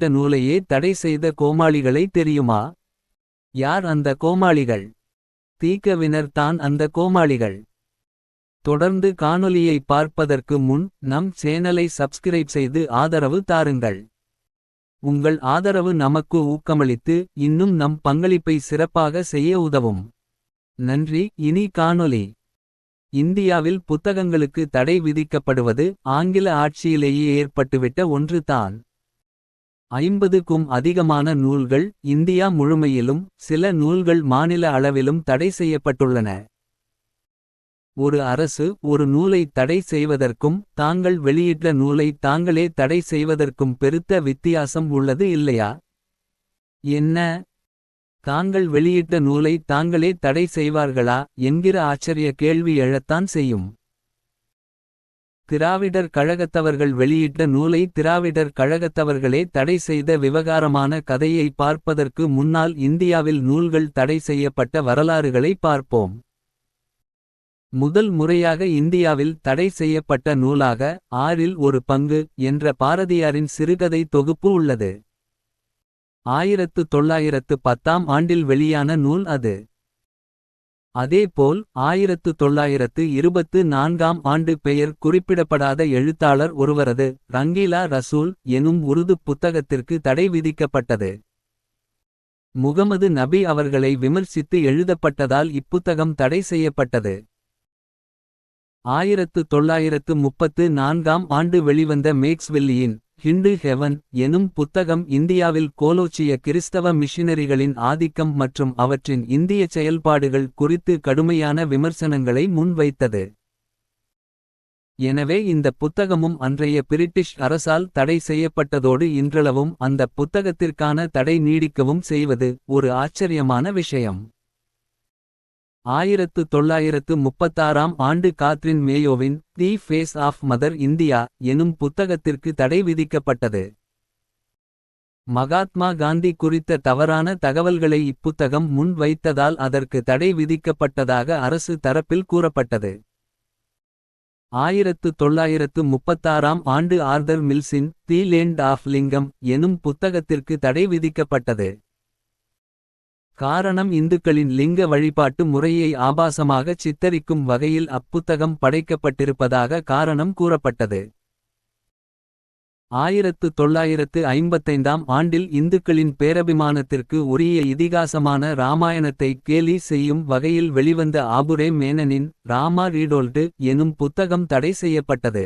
குறிப்பிட்ட நூலையே தடை செய்த கோமாளிகளை தெரியுமா? யார் அந்த கோமாளிகள்? தீக்கவினர் தான் அந்த கோமாளிகள். தொடர்ந்து காணொலியை பார்ப்பதற்கு முன் நம் சேனலை சப்ஸ்கிரைப் செய்து ஆதரவு தாருங்கள். உங்கள் ஆதரவு நமக்கு ஊக்கமளித்து இன்னும் நம் பங்களிப்பை சிறப்பாக செய்ய உதவும். நன்றி இனி காணொலி இந்தியாவில் புத்தகங்களுக்கு தடை விதிக்கப்படுவது ஆங்கில ஆட்சியிலேயே ஏற்பட்டுவிட்ட ஒன்று தான் ஐம்பதுக்கும் அதிகமான நூல்கள் இந்தியா முழுமையிலும் சில நூல்கள் மாநில அளவிலும் தடை செய்யப்பட்டுள்ளன. ஒரு அரசு ஒரு நூலை தடை செய்வதற்கும் தாங்கள் வெளியிட்ட நூலை தாங்களே தடை செய்வதற்கும் பெருத்த வித்தியாசம் உள்ளது இல்லையா? என்ன? தாங்கள் வெளியிட்ட நூலை தாங்களே தடை செய்வார்களா? என்கிற ஆச்சரிய கேள்வி எழத்தான் செய்யும். திராவிடர் கழகத்தவர்கள் வெளியிட்ட நூலை திராவிடர் கழகத்தவர்களே தடை செய்த விவகாரமான கதையை பார்ப்பதற்கு முன்னால் இந்தியாவில் நூல்கள் தடை செய்யப்பட்ட வரலாறுகளை பார்ப்போம். முதல் முறையாக இந்தியாவில் தடை செய்யப்பட்ட நூலாக ஆறில் ஒரு பங்கு என்ற பாரதியாரின் சிறுகதை தொகுப்பு உள்ளது. ஆயிரத்து தொள்ளாயிரத்து பத்தாம் ஆண்டில் வெளியான நூல் அது. அதேபோல் ஆயிரத்து தொள்ளாயிரத்து இருபத்து நான்காம் ஆண்டு பெயர் குறிப்பிடப்படாத எழுத்தாளர் ஒருவரது ரங்கீலா ரசூல் எனும் உருது புத்தகத்திற்கு தடை விதிக்கப்பட்டது. முகமது நபி அவர்களை விமர்சித்து எழுதப்பட்டதால் இப்புத்தகம் தடை செய்யப்பட்டது. ஆயிரத்து தொள்ளாயிரத்து முப்பத்து நான்காம் ஆண்டு வெளிவந்த மேக்ஸ்வெல்லியின் ஹிண்டு ஹெவன் எனும் புத்தகம் இந்தியாவில் கோலோச்சிய கிறிஸ்தவ மிஷினரிகளின் ஆதிக்கம் மற்றும் அவற்றின் இந்திய செயல்பாடுகள் குறித்து கடுமையான விமர்சனங்களை முன்வைத்தது. எனவே இந்த புத்தகமும் அன்றைய பிரிட்டிஷ் அரசால் தடை செய்யப்பட்டதோடு இன்றளவும் அந்த புத்தகத்திற்கான தடை நீடிக்கவும் செய்வது ஒரு ஆச்சரியமான விஷயம். ஆயிரத்து தொள்ளாயிரத்து முப்பத்தாறாம் ஆண்டு Katherine மேயோவின் the face of mother India எனும் புத்தகத்திற்கு தடை விதிக்கப்பட்டது. மகாத்மா காந்தி குறித்த தவறான தகவல்களை இப்புத்தகம் முன் வைத்ததால் அதற்கு தடை விதிக்கப்பட்டதாக அரசு தரப்பில் கூறப்பட்டது. ஆயிரத்து தொள்ளாயிரத்து முப்பத்தாறாம் ஆண்டு ஆர்தர் மில்ஸின் தி லேண்ட் ஆஃப் லிங்கம் எனும் புத்தகத்திற்கு தடை விதிக்கப்பட்டது. காரணம் இந்துக்களின் லிங்க வழிபாட்டு முறையை ஆபாசமாகச் சித்தரிக்கும் வகையில் அப்புத்தகம் படைக்கப்பட்டிருப்பதாக காரணம் கூறப்பட்டது. ஆயிரத்து தொள்ளாயிரத்து ஐம்பத்தைந்தாம் ஆண்டில் இந்துக்களின் பேரபிமானத்திற்கு உரிய இதிகாசமான ராமாயணத்தை கேலி செய்யும் வகையில் வெளிவந்த ஆபுரே மேனனின் ராமா ரீடோல்டு எனும் புத்தகம் தடை செய்யப்பட்டது.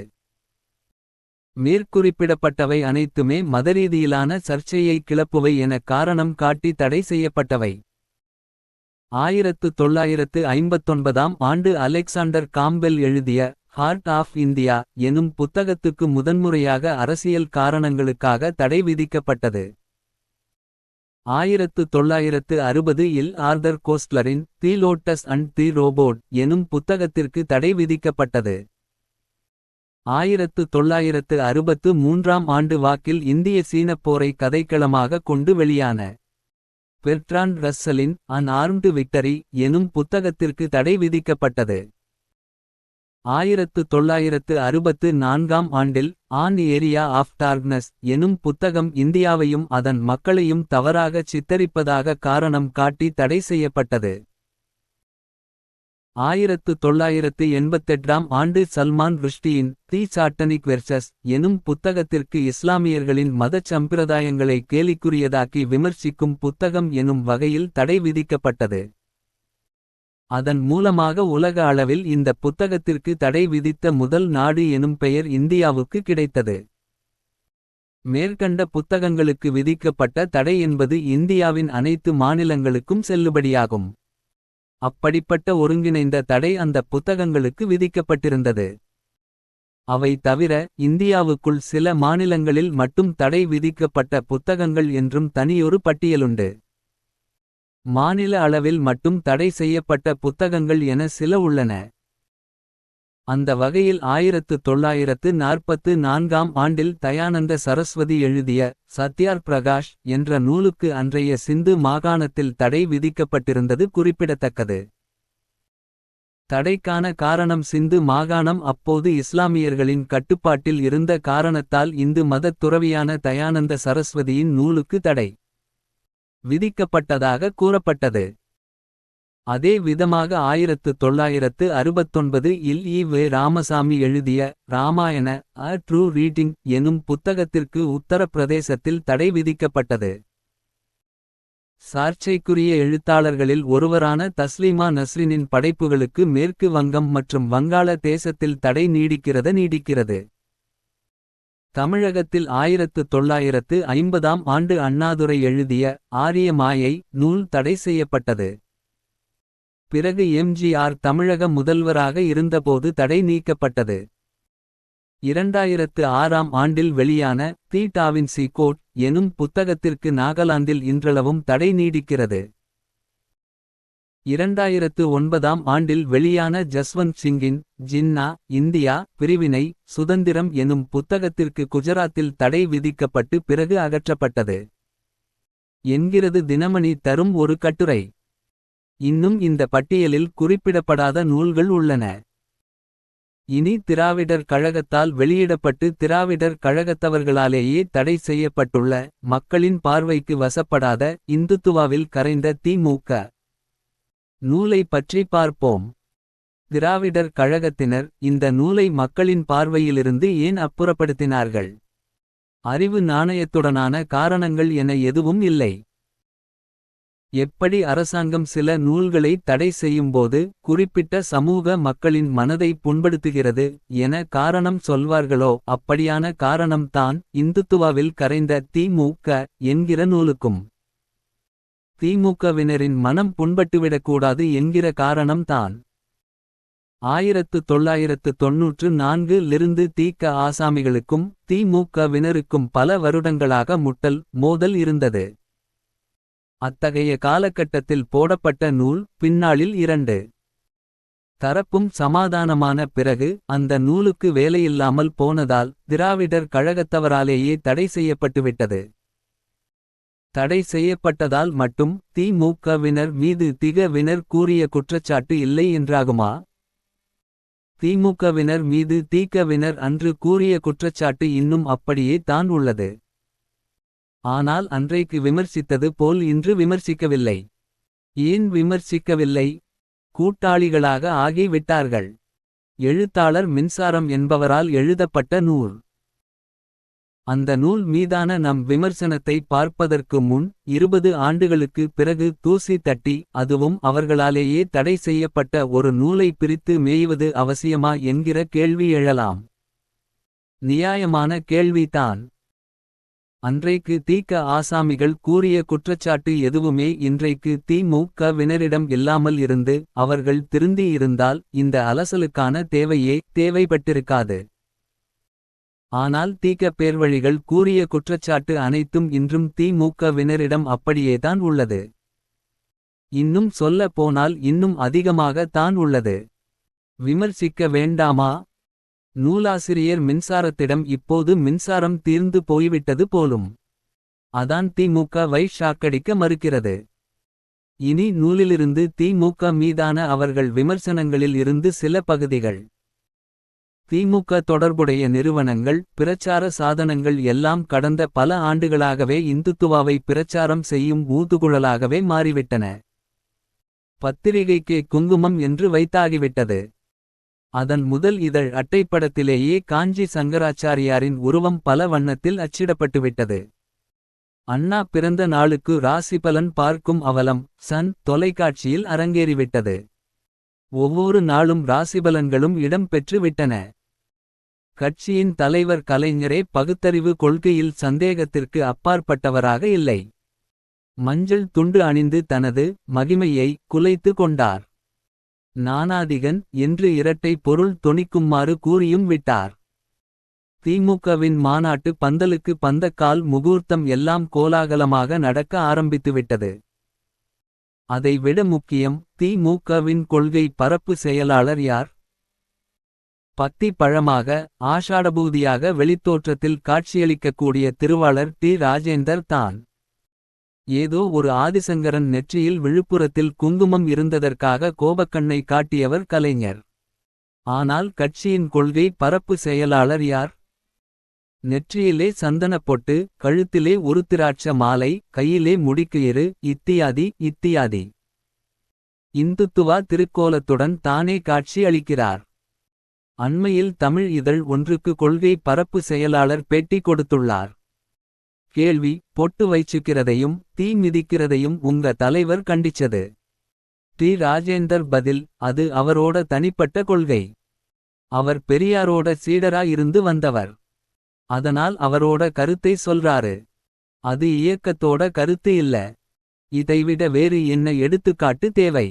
மேற்குறிப்பிடப்பட்டவை அனைத்துமே மதரீதியிலான சர்ச்சையை கிளப்புவை என காரணம் காட்டி தடை செய்யப்பட்டவை. ஆயிரத்து தொள்ளாயிரத்து ஐம்பத்தொன்பதாம் ஆண்டு அலெக்சாண்டர் காம்பெல் எழுதிய ஹார்ட் ஆஃப் இந்தியா எனும் புத்தகத்துக்கு முதன்முறையாக அரசியல் காரணங்களுக்காக தடை விதிக்கப்பட்டது. ஆயிரத்து தொள்ளாயிரத்து அறுபது இல் Arthur கோஸ்ட்லரின் the lotus and the robot எனும் புத்தகத்திற்கு தடை விதிக்கப்பட்டது. ஆயிரத்து தொள்ளாயிரத்து அறுபத்து மூன்றாம் ஆண்டு வாக்கில் இந்திய சீனப் போரை கதைக்களமாக கொண்டு வெளியான பெர்ட்ரான் ரஸ்ஸலின் அன் ஆர்ம்டு விக்டரி எனும் புத்தகத்திற்கு தடை விதிக்கப்பட்டது. ஆயிரத்து தொள்ளாயிரத்து அறுபத்து நான்காம் ஆண்டில் ஆன் ஏரியா ஆஃப் டார்க்னஸ் எனும் புத்தகம் இந்தியாவையும் அதன் மக்களையும் தவறாகச் சித்தரிப்பதாக காரணம் காட்டி தடை செய்யப்பட்டது. ஆயிரத்து தொள்ளாயிரத்து எண்பத்தெட்டாம் ஆண்டு சல்மான் ருஷ்டியின் தி சாட்டனிக் வெர்சஸ் எனும் புத்தகத்திற்கு இஸ்லாமியர்களின் மதச் சம்பிரதாயங்களை கேலிக்குரியதாக்கி விமர்சிக்கும் புத்தகம் எனும் வகையில் தடை விதிக்கப்பட்டது. அதன் மூலமாக உலக அளவில் இந்த புத்தகத்திற்கு தடை விதித்த முதல் நாடு எனும் பெயர் இந்தியாவுக்கு கிடைத்தது. மேற்கண்ட புத்தகங்களுக்கு விதிக்கப்பட்ட தடை என்பது இந்தியாவின் அனைத்து மாநிலங்களுக்கும் செல்லுபடியாகும். அப்படிப்பட்ட ஒருங்கிணைந்த தடை அந்த புத்தகங்களுக்கு விதிக்கப்பட்டிருந்தது. அவை தவிர இந்தியாவுக்குள் சில மாநிலங்களில் மட்டும் தடை விதிக்கப்பட்ட புத்தகங்கள் என்றும் தனியொரு பட்டியலுண்டு. மாநில அளவில் மட்டும் தடை செய்யப்பட்ட புத்தகங்கள் என சில உள்ளன. அந்த வகையில் ஆயிரத்து தொள்ளாயிரத்து நாற்பத்து நான்காம் ஆண்டில் தயானந்த சரஸ்வதி எழுதிய சத்யார் பிரகாஷ் என்ற நூலுக்கு அன்றைய சிந்து மாகாணத்தில் தடை விதிக்கப்பட்டிருந்தது குறிப்பிடத்தக்கது. தடைக்கான காரணம் சிந்து மாகாணம் அப்போது இஸ்லாமியர்களின் கட்டுப்பாட்டில் இருந்த காரணத்தால் இந்து மதத் துறவியான தயானந்த சரஸ்வதியின் நூலுக்கு தடை விதிக்கப்பட்டதாக கூறப்பட்டது. அதே விதமாக ஆயிரத்து தொள்ளாயிரத்து அறுபத்தொன்பது இல் இ வே ராமசாமி எழுதிய ராமாயண அ ட்ரூ ரீடிங் எனும் புத்தகத்திற்கு உத்தரப்பிரதேசத்தில் தடை விதிக்கப்பட்டது. சார்ச்சைக்குரிய எழுத்தாளர்களில் ஒருவரான தஸ்லீமா நஸ்ரினின் படைப்புகளுக்கு மேற்கு வங்கம் மற்றும் வங்காள தேசத்தில் தடை நீடிக்கிறத நீடிக்கிறது. தமிழகத்தில் ஆயிரத்து தொள்ளாயிரத்து ஐம்பதாம் ஆண்டு அண்ணாதுரை எழுதிய ஆரிய மாயை நூல் தடை செய்யப்பட்டது. பிறகு எம்ஜிஆர் தமிழக முதல்வராக இருந்தபோது தடை நீக்கப்பட்டது. இரண்டாயிரத்து ஆறாம் ஆண்டில் வெளியான தி டாவின்சி கோட் எனும் புத்தகத்திற்கு நாகாலாந்தில் இன்றளவும் தடை நீடிக்கிறது. இரண்டாயிரத்து ஒன்பதாம் ஆண்டில் வெளியான ஜஸ்வந்த் சிங்கின் ஜின்னா இந்தியா பிரிவினை சுதந்திரம் எனும் புத்தகத்திற்கு குஜராத்தில் தடை விதிக்கப்பட்டு பிறகு அகற்றப்பட்டது. என்கிறது தினமணி தரும் ஒரு கட்டுரை. இன்னும் இந்த பட்டியலில் குறிப்பிடப்படாத நூல்கள் உள்ளன. இனி திராவிடர் கழகத்தால் வெளியிடப்பட்டு திராவிடர் கழகத்தவர்களாலேயே தடை செய்யப்பட்டுள்ள மக்களின் பார்வைக்கு வசப்படாத இந்துத்துவாவில் கரைந்த திமுக நூலை பற்றி பார்ப்போம். திராவிடர் கழகத்தினர் இந்த நூலை மக்களின் பார்வையிலிருந்து ஏன் அப்புறப்படுத்தினார்கள்? அறிவு நாணயத்துடனான காரணங்கள் என எதுவும் இல்லை. எப்படி அரசாங்கம் சில நூல்களை தடை செய்யும்போது குறிப்பிட்ட சமூக மக்களின் மனதை புண்படுத்துகிறது என காரணம் சொல்வார்களோ? அப்படியான காரணம்தான் இந்துத்துவாவில் கரைந்த திமுக என்கிற நூலுக்கும். திமுகவினரின் மனம் புண்பட்டுவிடக்கூடாது என்கிற காரணம்தான் ஆயிரத்து தொள்ளாயிரத்து தொன்னூற்று நான்கிலிருந்து தீக்க ஆசாமிகளுக்கும் திமுகவினருக்கும் பல வருடங்களாக முட்டல் மோதல் இருந்தது. அத்தகைய காலகட்டத்தில் போடப்பட்ட நூல் பின்னாளில் இரண்டு. தரப்பும் சமாதானமான பிறகு அந்த நூலுக்கு வேலையில்லாமல் போனதால் திராவிடர் கழகத்தவராலேயே தடை செய்யப்பட்டுவிட்டது. தடை செய்யப்பட்டதால் மட்டும் திமுகவினர் மீது திகவினர் கூறிய குற்றச்சாட்டு இல்லை என்றாகுமா? திமுகவினர் மீது தீக்கவினர் அன்று கூறிய குற்றச்சாட்டு இன்னும் அப்படியே தான் உள்ளது. ஆனால் அன்றைக்கு விமர்சித்தது போல் இன்று விமர்சிக்கவில்லை. ஏன் விமர்சிக்கவில்லை? கூட்டாளிகளாக ஆகி விட்டார்கள். எழுத்தாளர் மின்சாரம் என்பவரால் எழுதப்பட்ட நூல். அந்த நூல் மீதான நம் விமர்சனத்தை பார்ப்பதற்கு முன் இருபது ஆண்டுகளுக்கு பிறகு தூசி தட்டி அதுவும் அவர்களாலேயே தடை செய்யப்பட்ட ஒரு நூலை பிரித்து மேய்வது அவசியமா என்கிற கேள்வி எழலாம். நியாயமான கேள்விதான். அன்றைக்கு தீக்க ஆசாமிகள் கூறிய குற்றச்சாட்டு எதுவுமே இன்றைக்கு திமுக வினரிடம் இல்லாமல் இருந்து அவர்கள் திருந்தி இருந்தால் இந்த அலசலுக்கான தேவையே தேவைப்பட்டிருக்காது. ஆனால் தீக்க பேர்வழிகள் கூறிய குற்றச்சாட்டு அனைத்தும் இன்றும் திமுக வினரிடம் அப்படியேதான் உள்ளது. இன்னும் சொல்ல போனால் இன்னும் அதிகமாக தான் உள்ளது. விமர்சிக்க வேண்டாமா? நூலாசிரியர் மின்சாரத்திடம் இப்போது மின்சாரம் தீர்ந்து போய்விட்டது போலும். அதான் திமுக வை ஷாக்கடிக்க மறுக்கிறது. இனி நூலிலிருந்து திமுக மீதான அவர்கள் விமர்சனங்களில் இருந்து சில பகுதிகள். திமுக தொடர்புடைய நிறுவனங்கள் பிரச்சார சாதனங்கள் எல்லாம் கடந்த பல ஆண்டுகளாகவே இந்துத்துவாவை பிரச்சாரம் செய்யும் ஊதுகுழலாகவே மாறிவிட்டன. பத்திரிகைக்கு குங்குமம் என்று வைத்தாகிவிட்டது. அதன் முதல் இதழ் அட்டைப்படத்திலேயே காஞ்சி சங்கராச்சாரியாரின் உருவம் பல வண்ணத்தில் அச்சிடப்பட்டுவிட்டது. அண்ணா பிறந்த நாளுக்கு ராசிபலன் பார்க்கும் அவலம் சன் தொலைக்காட்சியில் அரங்கேறிவிட்டது. ஒவ்வொரு நாளும் ராசிபலன்களும் இடம் பெற்று விட்டன. கட்சியின் தலைவர் கலைஞரே பகுத்தறிவு கொள்கையில் சந்தேகத்திற்கு அப்பாற்பட்டவராக இல்லை. மஞ்சள் துண்டு அணிந்து தனது மகிமையை குலைத்து கொண்டார். நானாதிகன் என்று இரட்டை பொருள் தொனிக்குமாறு கூறியும் விட்டார். திமுகவின் மாநாட்டு பந்தலுக்கு பந்தக்கால் முகூர்த்தம் எல்லாம் கோலாகலமாக நடக்க ஆரம்பித்துவிட்டது. அதைவிட முக்கியம் திமுகவின் கொள்கை பரப்பு செயலாளர் யார்? பக்தி பழமாக ஆஷாடபூதியாக வெளித்தோற்றத்தில் காட்சியளிக்கக்கூடிய திருவாளர் டி. ராஜேந்தர் தான். ஏதோ ஒரு ஆதிசங்கரன் நெற்றியில் விழுப்புரத்தில் குங்குமம் இருந்ததற்காக கோபக்கண்ணை காட்டியவர் கலைஞர். ஆனால் கட்சியின் கொள்கை பரப்பு செயலாளர் யார். நெற்றியிலே சந்தனப் பொட்டு கழுத்திலே திராட்ச மாலை கையிலே முடிக்குயிறு இத்தியாதி இத்தியாதி. இந்துத்துவா திருக்கோலத்துடன் தானே காட்சி அளிக்கிறார். அண்மையில் தமிழ் இதழ் ஒன்றுக்கு கொள்கை பரப்பு செயலாளர் பேட்டி கொடுத்துள்ளார். கேள்வி பொட்டு வைச்சுக்கிறதையும் தீ மிதிக்கிறதையும் உங்க தலைவர் கண்டிச்சது. டி ராஜேந்தர் பதில் அது அவரோட தனிப்பட்ட கொள்கை. அவர் பெரியாரோட சீடரா இருந்து வந்தவர். அதனால் அவரோட கருத்தை சொல்றாரு. அது இயக்கத்தோட கருத்து இல்ல. இதைவிட வேறு என்ன எடுத்துக்காட்டு தேவை.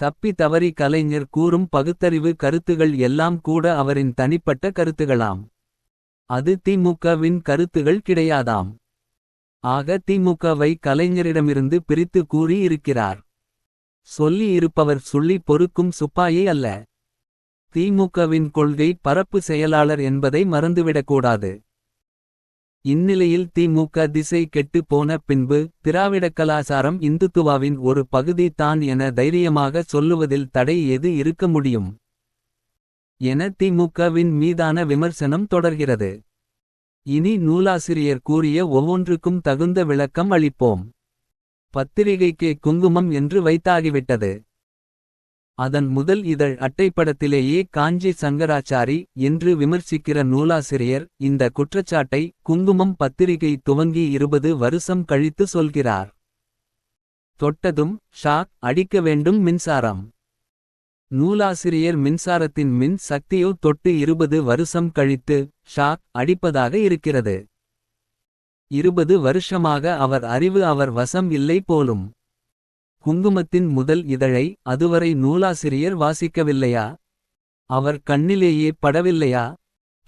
தப்பி தவறி கலைஞர் கூறும் பகுத்தறிவு கருத்துகள் எல்லாம் கூட அவரின் தனிப்பட்ட கருத்துகளாம். அது திமுகவின் கருத்துகள் கிடையாதாம். ஆக திமுகவை கலைஞரிடமிருந்து பிரித்து கூறி இருக்கிறார். சொல்லி இருப்பவர் சொல்லி பொறுக்கும் சுப்பாயே அல்ல. திமுகவின் கொள்கை பரப்பு செயலாளர் என்பதை மறந்துவிடக்கூடாது. இந்நிலையில் திமுக திசை கெட்டு போன பின்பு திராவிடக் கலாசாரம் இந்துத்துவாவின் ஒரு பகுதி தான் என தைரியமாக சொல்லுவதில் தடை எது இருக்க முடியும். என திமுகவின் மீதான விமர்சனம் தொடர்கிறது. இனி நூலாசிரியர் கூறிய ஒவ்வொன்றுக்கும் தகுந்த விளக்கம் அளிப்போம். பத்திரிகைக்கே குங்குமம் என்று வைத்தாகிவிட்டது. அதன் முதல் இதழ் அட்டைப்படத்திலேயே காஞ்சி சங்கராச்சாரி என்று விமர்சிக்கிற நூலாசிரியர் இந்த குற்றச்சாட்டை குங்குமம் பத்திரிகை துவங்கி இருபது வருஷம் கழித்து சொல்கிறார். தொட்டதும் ஷாக் அடிக்க வேண்டும் மின்சாரம். நூலாசிரியர் மின்சாரத்தின் மின் சக்தியோ தொட்டு இருபது வருஷம் கழித்து ஷாக் அடிப்பதாக இருக்கிறது. இருபது வருஷமாக அவர் அறிவு அவர் வசம் இல்லை போலும். குங்குமத்தின் முதல் இதழை அதுவரை நூலாசிரியர் வாசிக்கவில்லையா. அவர் கண்ணிலேயே படவில்லையா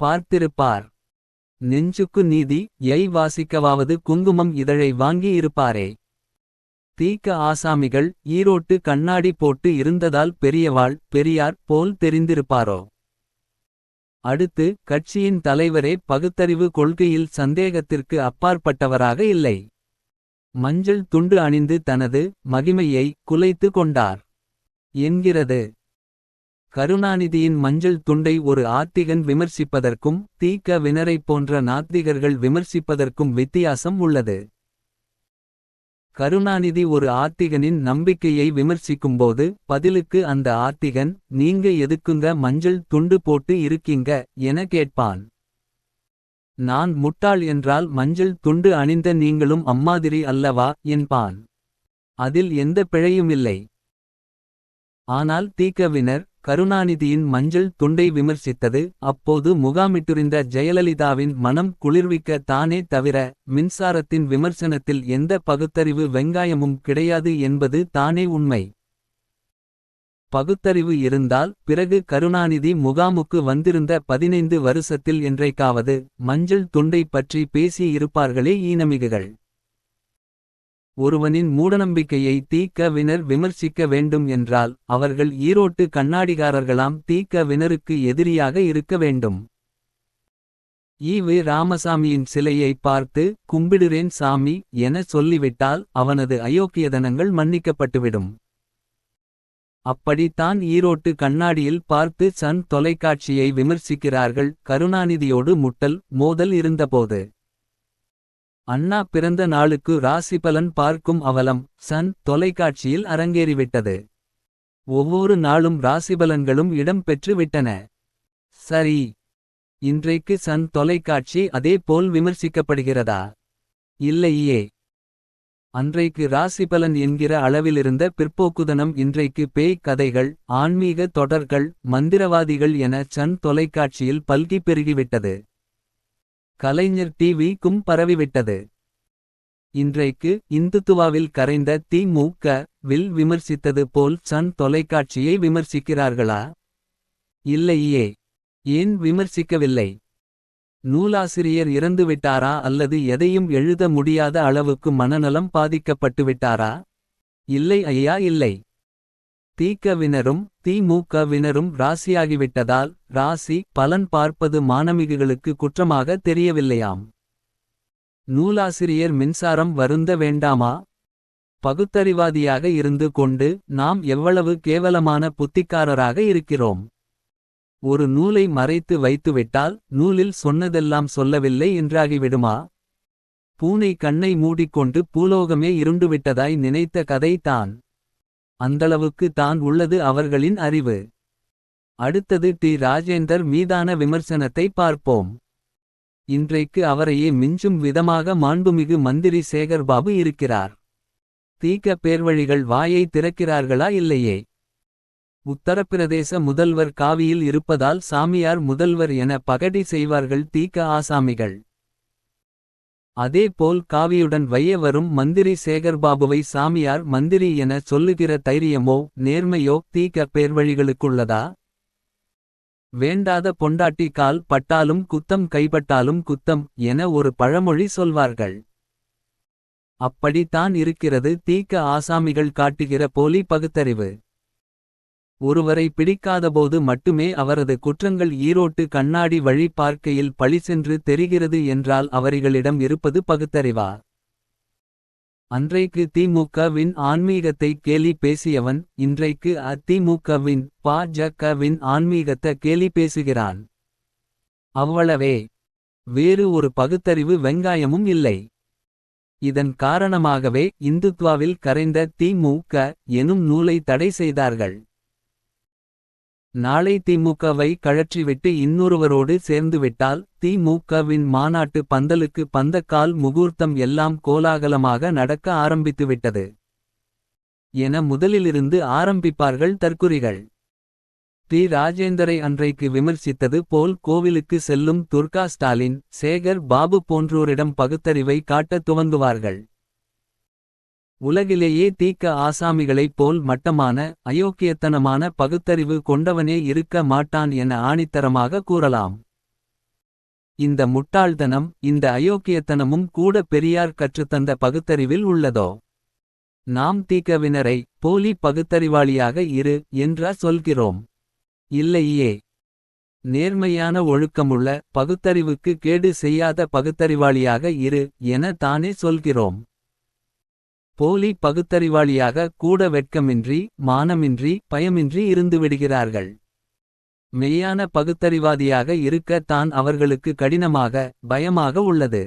பார்த்திருப்பார். நெஞ்சுக்கு நீதி யை வாசிக்கவாவது குங்குமம் இதழை வாங்கி இருப்பாரே. தீக்க ஆசாமிகள் ஈரோட்டு கண்ணாடி போட்டு இருந்ததால் பெரியவாள் பெரியார் போல் தெரிந்திருப்பாரோ. அடுத்து கட்சியின் தலைவரே பகுத்தறிவு கொள்கையில் சந்தேகத்திற்கு அப்பாற்பட்டவராக இல்லை. மஞ்சள் துண்டு அணிந்து தனது மகிமையை குலைத்து கொண்டார். என்கிறது கருணாநிதியின் மஞ்சள் துண்டை ஒரு ஆத்திகன் விமர்சிப்பதற்கும் தீக்க வினரைப் போன்ற நாத்திகர்கள் விமர்சிப்பதற்கும் வித்தியாசம் உள்ளது. கருணாநிதி ஒரு ஆத்திகனின் நம்பிக்கையை விமர்சிக்கும்போது பதிலுக்கு அந்த ஆத்திகன் நீங்க எதுக்குங்க மஞ்சள் துண்டு போட்டு இருக்கீங்க என கேட்பான். நான் முட்டாள் என்றால் மஞ்சள் துண்டு அணிந்த நீங்களும் அம்மாதிரி அல்லவா என்பான். அதில் எந்த பிழையும் இல்லை ஆனால் தீக்கவினர் கருணாநிதியின் மஞ்சள் துண்டை விமர்சித்தது அப்போது முகாமிட்டுரிந்த ஜெயலலிதாவின் மனம் குளிர்விக்க தானே தவிர மின்சாரத்தின் விமர்சனத்தில் எந்த பகுத்தறிவு வெங்காயமும் கிடையாது என்பது தானே உண்மை. பகுத்தறிவு இருந்தால் பிறகு கருணாநிதி முகாமுக்கு வந்திருந்த பதினைந்து வருஷத்தில் என்றைக்காவது மஞ்சள் துண்டை பற்றி பேசி இருப்பார்களே ஈனமிகுகள். ஒருவனின் மூடநம்பிக்கையை தீக்க வினர் விமர்சிக்க வேண்டும் என்றால் அவர்கள் ஈரோட்டு கண்ணாடிகாரர்களாம் தீக்க வினருக்கு எதிரியாக இருக்க வேண்டும். ஈவு ராமசாமியின் சிலையை பார்த்து கும்பிடுறேன் சாமி என சொல்லிவிட்டால் அவனது அயோக்கியதனங்கள் மன்னிக்கப்பட்டுவிடும். அப்படித்தான் ஈரோட்டு கண்ணாடியில் பார்த்து சன் தொலைக்காட்சியை விமர்சிக்கிறார்கள் கருணாநிதியோடு முட்டல் மோதல் இருந்தபோது. அண்ணா பிறந்த நாளுக்கு ராசிபலன் பார்க்கும் அவலம் சன் தொலைக்காட்சியில் அரங்கேறிவிட்டது. ஒவ்வொரு நாளும் ராசிபலன்களும் இடம் பெற்று விட்டன. சரி. இன்றைக்கு சன் தொலைக்காட்சி அதே போல் விமர்சிக்கப்படுகிறதா. இல்லையே. அன்றைக்கு ராசிபலன் என்கிற அளவிலிருந்த பிற்போக்குதனம் இன்றைக்கு பேய் கதைகள் ஆன்மீக தொடர்கள் மந்திரவாதிகள் என சன் தொலைக்காட்சியில் பல்கி பெருகிவிட்டது. கலைஞர் டிவிக்கும் பரவிவிட்டது. இன்றைக்கு இந்துத்துவாவில் கரைந்த திமுக மூக்க வில் விமர்சித்தது போல் சன் தொலைக்காட்சியை விமர்சிக்கிறார்களா. இல்லையே. ஏன் விமர்சிக்கவில்லை. நூலாசிரியர் இறந்துவிட்டாரா அல்லது எதையும் எழுத முடியாத அளவுக்கு மனநலம் பாதிக்கப்பட்டுவிட்டாரா. இல்லை ஐயா இல்லை. தீக்கவினரும் திமுகவினரும் ராசியாகிவிட்டதால் ராசி பலன் பார்ப்பது மானமிகுகளுக்கு குற்றமாக தெரியவில்லையாம். நூலாசிரியர் மின்சாரம் வருந்த வேண்டாமா? பகுத்தறிவாதியாக இருந்து கொண்டு நாம் எவ்வளவு கேவலமான புத்திக்காரராக இருக்கிறோம். ஒரு நூலை மறைத்து வைத்துவிட்டால் நூலில் சொன்னதெல்லாம் சொல்லவில்லை என்றாகிவிடுமா? பூனை கண்ணை மூடிக்கொண்டு பூலோகமே இருண்டுவிட்டதாய் நினைத்த கதை தான் அந்தளவுக்கு தான் உள்ளது அவர்களின் அறிவு. அடுத்தது டி. ராஜேந்தர் மீதான விமர்சனத்தை பார்ப்போம். இன்றைக்கு அவரையே மிஞ்சும் விதமாக மாண்புமிகு மந்திரி சேகர்பாபு இருக்கிறார். தீக்க பேர்வழிகள் வாயை திறக்கிறார்களா இல்லையே? உத்தரப்பிரதேச முதல்வர் காவியில் இருப்பதால் சாமியார் முதல்வர் என பகடி செய்வார்கள் தீக்க ஆசாமிகள். அதேபோல் காவியுடன் வைய வரும் மந்திரி சேகர்பாபுவை சாமியார் மந்திரி என சொல்லுகிற தைரியமோ நேர்மையோ தீக்க பேர்வழிகளுக்குள்ளதா? வேண்டாத பொண்டாட்டி கால் பட்டாலும் குத்தம் கைப்பட்டாலும் குத்தம் என ஒரு பழமொழி சொல்வார்கள். அப்படித்தான் இருக்கிறது தீக்க ஆசாமிகள் காட்டுகிற போலி பகுத்தறிவு. ஒருவரை பிடிக்காதபோது மட்டுமே அவரது குற்றங்கள் ஈரோட்டு கண்ணாடி வழி பார்க்கையில் பழிசென்று தெரிகிறது என்றால் அவரிகளிடம் இருப்பது பகுத்தறிவா. அன்றைக்கு திமுகவின் ஆன்மீகத்தை கேலி பேசியவன் இன்றைக்கு அதிமுகவின் பாஜகவின் ஆன்மீகத்தை கேலி பேசுகிறான். அவ்வளவே. வேறு ஒரு பகுத்தறிவு வெங்காயமும் இல்லை. இதன் காரணமாகவே இந்துத்வாவில் கரைந்த திமுக எனும் நூலை தடை செய்தார்கள். நாளை திமுகவை கழற்றிவிட்டு இன்னொருவரோடு சேர்ந்துவிட்டால் திமுகவின் மாநாட்டு பந்தலுக்கு பந்தக்கால் முகூர்த்தம் எல்லாம் கோலாகலமாக நடக்க ஆரம்பித்துவிட்டது. என முதலிலிருந்து ஆரம்பிப்பார்கள் தற்குறிகள். டி. ராஜேந்தரை அன்றைக்கு விமர்சித்தது போல் கோவிலுக்கு செல்லும் துர்கா ஸ்டாலின் சேகர் பாபு போன்றோரிடம் பகுத்தறிவை காட்டத் துவங்குவார்கள். உலகிலேயே தீக்க ஆசாமிகளைப் போல் மட்டமான அயோக்கியத்தனமான பகுத்தறிவு கொண்டவனே இருக்க மாட்டான் என ஆணித்தரமாக கூறலாம். இந்த முட்டாள்தனம் இந்த அயோக்கியத்தனமும் கூட பெரியார் கற்றுத்தந்த பகுத்தறிவில் உள்ளதோ? நாம் தீக்கவினரை போலி பகுத்தறிவாளியாக இரு என்றா சொல்கிறோம். இல்லையே. நேர்மையான ஒழுக்கமுள்ள பகுத்தறிவுக்கு கேடு செய்யாத பகுத்தறிவாளியாக இரு என தானே சொல்கிறோம். போலி பகுத்தறிவாளியாக கூட வெட்கமின்றி மானமின்றி பயமின்றி இருந்துவிடுகிறார்கள். மெய்யான பகுத்தறிவாதியாக இருக்க தான் அவர்களுக்கு கடினமாக பயமாக உள்ளது.